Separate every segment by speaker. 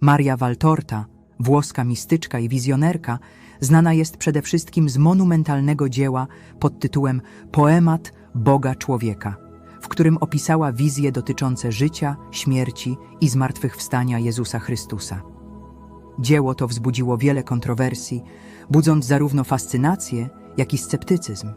Speaker 1: Maria Valtorta, włoska mistyczka i wizjonerka, znana jest przede wszystkim z monumentalnego dzieła pod tytułem Poemat Boga Człowieka, w którym opisała wizje dotyczące życia, śmierci i zmartwychwstania Jezusa Chrystusa. Dzieło to wzbudziło wiele kontrowersji, budząc zarówno fascynację, jak i sceptycyzm.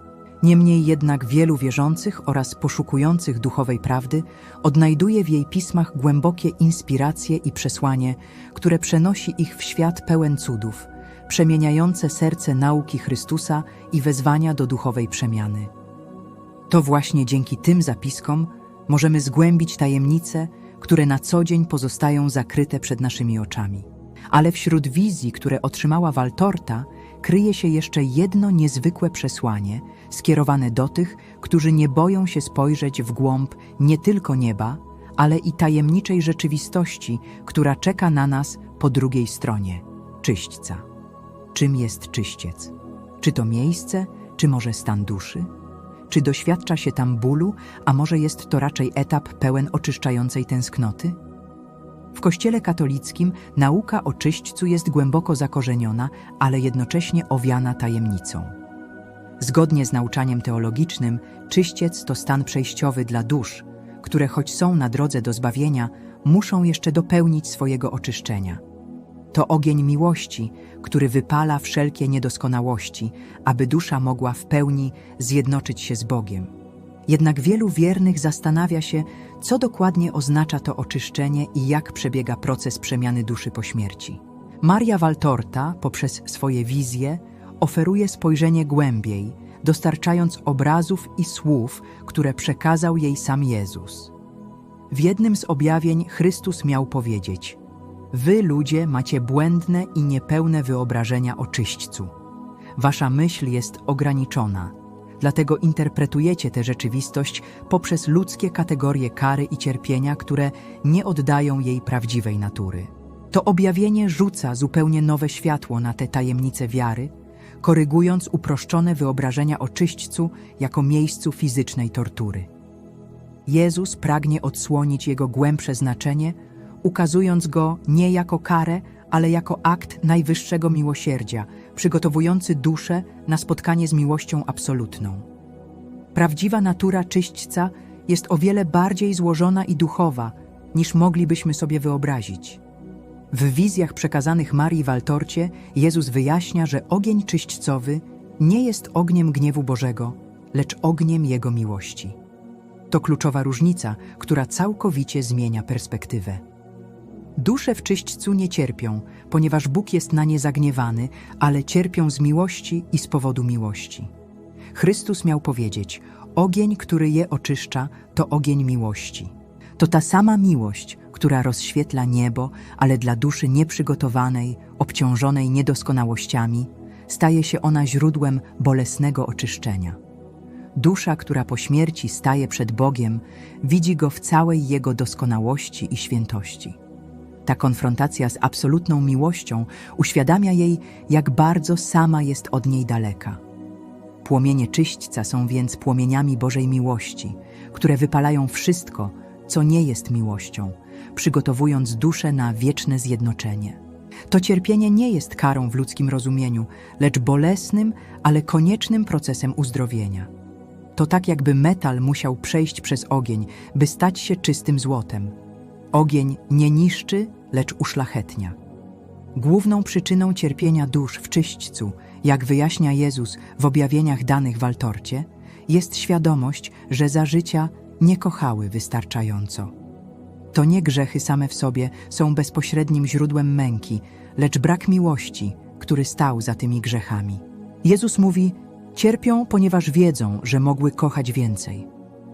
Speaker 1: Niemniej jednak wielu wierzących oraz poszukujących duchowej prawdy odnajduje w jej pismach głębokie inspiracje i przesłanie, które przenosi ich w świat pełen cudów, przemieniające serce nauki Chrystusa i wezwania do duchowej przemiany. To właśnie dzięki tym zapiskom możemy zgłębić tajemnice, które na co dzień pozostają zakryte przed naszymi oczami. Ale wśród wizji, które otrzymała Waltorta, kryje się jeszcze jedno niezwykłe przesłanie, skierowane do tych, którzy nie boją się spojrzeć w głąb nie tylko nieba, ale i tajemniczej rzeczywistości, która czeka na nas po drugiej stronie czyśćca. Czym jest czyściec? Czy to miejsce, czy może stan duszy? Czy doświadcza się tam bólu, a może jest to raczej etap pełen oczyszczającej tęsknoty? W Kościele katolickim nauka o czyśćcu jest głęboko zakorzeniona, ale jednocześnie owiana tajemnicą. Zgodnie z nauczaniem teologicznym, czyściec to stan przejściowy dla dusz, które choć są na drodze do zbawienia, muszą jeszcze dopełnić swojego oczyszczenia. To ogień miłości, który wypala wszelkie niedoskonałości, aby dusza mogła w pełni zjednoczyć się z Bogiem. Jednak wielu wiernych zastanawia się, co dokładnie oznacza to oczyszczenie i jak przebiega proces przemiany duszy po śmierci. Maria Valtorta poprzez swoje wizje oferuje spojrzenie głębiej, dostarczając obrazów i słów, które przekazał jej sam Jezus. W jednym z objawień Chrystus miał powiedzieć: Wy, ludzie, macie błędne i niepełne wyobrażenia o czyśćcu. Wasza myśl jest ograniczona, dlatego interpretujecie tę rzeczywistość poprzez ludzkie kategorie kary i cierpienia, które nie oddają jej prawdziwej natury. To objawienie rzuca zupełnie nowe światło na te tajemnice wiary, korygując uproszczone wyobrażenia o czyśćcu jako miejscu fizycznej tortury. Jezus pragnie odsłonić jego głębsze znaczenie, ukazując go nie jako karę, ale jako akt najwyższego miłosierdzia, przygotowujący duszę na spotkanie z miłością absolutną. Prawdziwa natura czyśćca jest o wiele bardziej złożona i duchowa, niż moglibyśmy sobie wyobrazić. W wizjach przekazanych Marii Waltorcie Jezus wyjaśnia, że ogień czyśćcowy nie jest ogniem gniewu Bożego, lecz ogniem Jego miłości. To kluczowa różnica, która całkowicie zmienia perspektywę. Dusze w czyśćcu nie cierpią, ponieważ Bóg jest na nie zagniewany, ale cierpią z miłości i z powodu miłości. Chrystus miał powiedzieć: Ogień, który je oczyszcza, to ogień miłości. To ta sama miłość, która rozświetla niebo, ale dla duszy nieprzygotowanej, obciążonej niedoskonałościami, staje się ona źródłem bolesnego oczyszczenia. Dusza, która po śmierci staje przed Bogiem, widzi go w całej jego doskonałości i świętości. Ta konfrontacja z absolutną miłością uświadamia jej, jak bardzo sama jest od niej daleka. Płomienie czyśćca są więc płomieniami Bożej miłości, które wypalają wszystko, co nie jest miłością, przygotowując duszę na wieczne zjednoczenie. To cierpienie nie jest karą w ludzkim rozumieniu, lecz bolesnym, ale koniecznym procesem uzdrowienia. To tak, jakby metal musiał przejść przez ogień, by stać się czystym złotem. Ogień nie niszczy, lecz uszlachetnia. Główną przyczyną cierpienia dusz w czyśćcu, jak wyjaśnia Jezus w objawieniach danych w Altorcie, jest świadomość, że za życia nie kochały wystarczająco. To nie grzechy same w sobie są bezpośrednim źródłem męki, lecz brak miłości, który stał za tymi grzechami. Jezus mówi: Cierpią, ponieważ wiedzą, że mogły kochać więcej.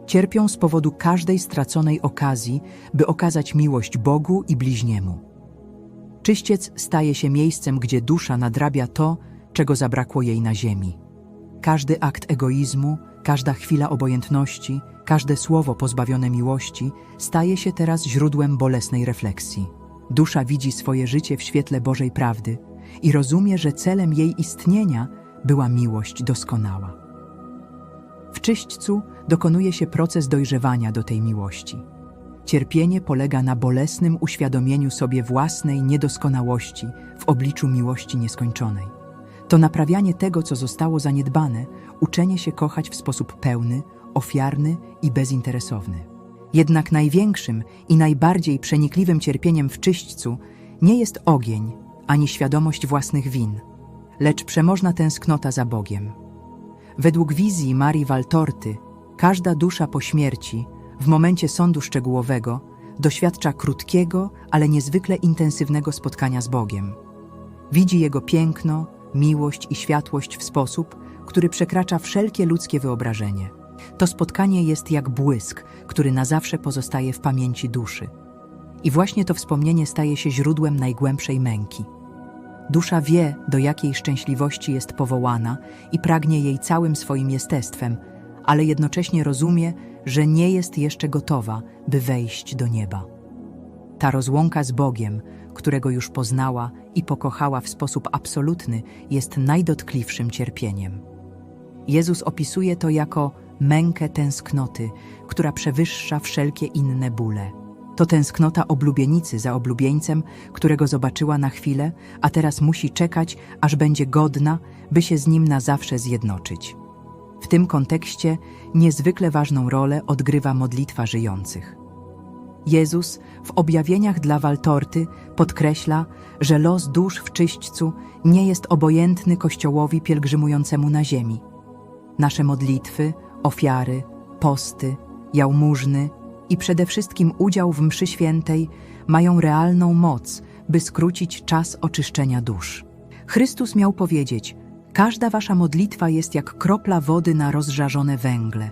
Speaker 1: Cierpią z powodu każdej straconej okazji, by okazać miłość Bogu i bliźniemu. Czyściec staje się miejscem, gdzie dusza nadrabia to, czego zabrakło jej na ziemi. Każdy akt egoizmu, każda chwila obojętności, każde słowo pozbawione miłości staje się teraz źródłem bolesnej refleksji. Dusza widzi swoje życie w świetle Bożej prawdy i rozumie, że celem jej istnienia była miłość doskonała. W czyśćcu dokonuje się proces dojrzewania do tej miłości. Cierpienie polega na bolesnym uświadomieniu sobie własnej niedoskonałości w obliczu miłości nieskończonej. To naprawianie tego, co zostało zaniedbane, uczenie się kochać w sposób pełny, ofiarny i bezinteresowny. Jednak największym i najbardziej przenikliwym cierpieniem w czyśćcu nie jest ogień ani świadomość własnych win, lecz przemożna tęsknota za Bogiem. Według wizji Marii Waltorty, każda dusza po śmierci, w momencie sądu szczegółowego, doświadcza krótkiego, ale niezwykle intensywnego spotkania z Bogiem. Widzi Jego piękno, miłość i światłość w sposób, który przekracza wszelkie ludzkie wyobrażenie. To spotkanie jest jak błysk, który na zawsze pozostaje w pamięci duszy. I właśnie to wspomnienie staje się źródłem najgłębszej męki. Dusza wie, do jakiej szczęśliwości jest powołana i pragnie jej całym swoim jestestwem, ale jednocześnie rozumie, że nie jest jeszcze gotowa, by wejść do nieba. Ta rozłąka z Bogiem, którego już poznała i pokochała w sposób absolutny, jest najdotkliwszym cierpieniem. Jezus opisuje to jako mękę tęsknoty, która przewyższa wszelkie inne bóle. To tęsknota oblubienicy za oblubieńcem, którego zobaczyła na chwilę, a teraz musi czekać, aż będzie godna, by się z nim na zawsze zjednoczyć. W tym kontekście niezwykle ważną rolę odgrywa modlitwa żyjących. Jezus w objawieniach dla Waltorty podkreśla, że los dusz w czyśćcu nie jest obojętny Kościołowi pielgrzymującemu na ziemi. Nasze modlitwy, ofiary, posty, jałmużny i przede wszystkim udział w mszy świętej mają realną moc, by skrócić czas oczyszczenia dusz. Chrystus miał powiedzieć: Każda wasza modlitwa jest jak kropla wody na rozżarzone węgle.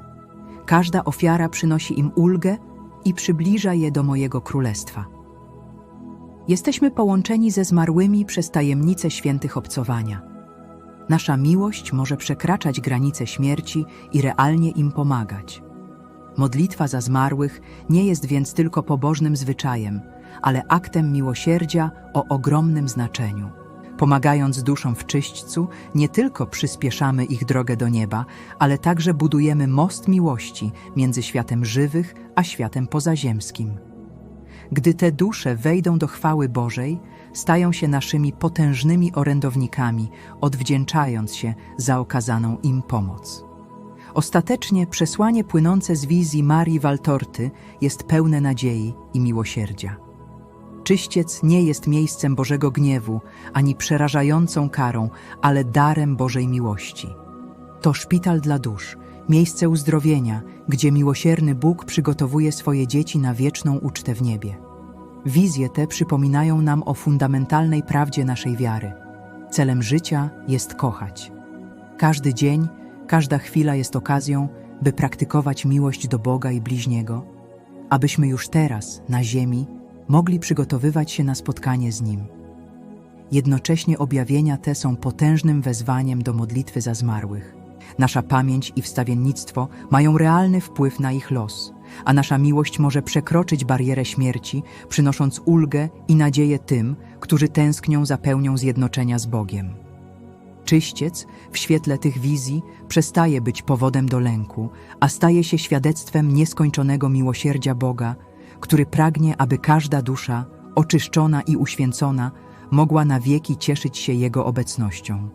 Speaker 1: Każda ofiara przynosi im ulgę i przybliża je do mojego królestwa. Jesteśmy połączeni ze zmarłymi przez tajemnicę świętych obcowania. Nasza miłość może przekraczać granice śmierci i realnie im pomagać. Modlitwa za zmarłych nie jest więc tylko pobożnym zwyczajem, ale aktem miłosierdzia o ogromnym znaczeniu. Pomagając duszom w czyśćcu, nie tylko przyspieszamy ich drogę do nieba, ale także budujemy most miłości między światem żywych a światem pozaziemskim. Gdy te dusze wejdą do chwały Bożej, stają się naszymi potężnymi orędownikami, odwdzięczając się za okazaną im pomoc. Ostatecznie przesłanie płynące z wizji Marii Waltorty jest pełne nadziei i miłosierdzia. Czyściec nie jest miejscem Bożego gniewu, ani przerażającą karą, ale darem Bożej miłości. To szpital dla dusz, miejsce uzdrowienia, gdzie miłosierny Bóg przygotowuje swoje dzieci na wieczną ucztę w niebie. Wizje te przypominają nam o fundamentalnej prawdzie naszej wiary. Celem życia jest kochać. Każdy dzień, każda chwila jest okazją, by praktykować miłość do Boga i bliźniego, abyśmy już teraz, na ziemi, mogli przygotowywać się na spotkanie z Nim. Jednocześnie objawienia te są potężnym wezwaniem do modlitwy za zmarłych. Nasza pamięć i wstawiennictwo mają realny wpływ na ich los, a nasza miłość może przekroczyć barierę śmierci, przynosząc ulgę i nadzieję tym, którzy tęsknią za pełnią zjednoczenia z Bogiem. Czyściec w świetle tych wizji przestaje być powodem do lęku, a staje się świadectwem nieskończonego miłosierdzia Boga, który pragnie, aby każda dusza, oczyszczona i uświęcona, mogła na wieki cieszyć się Jego obecnością.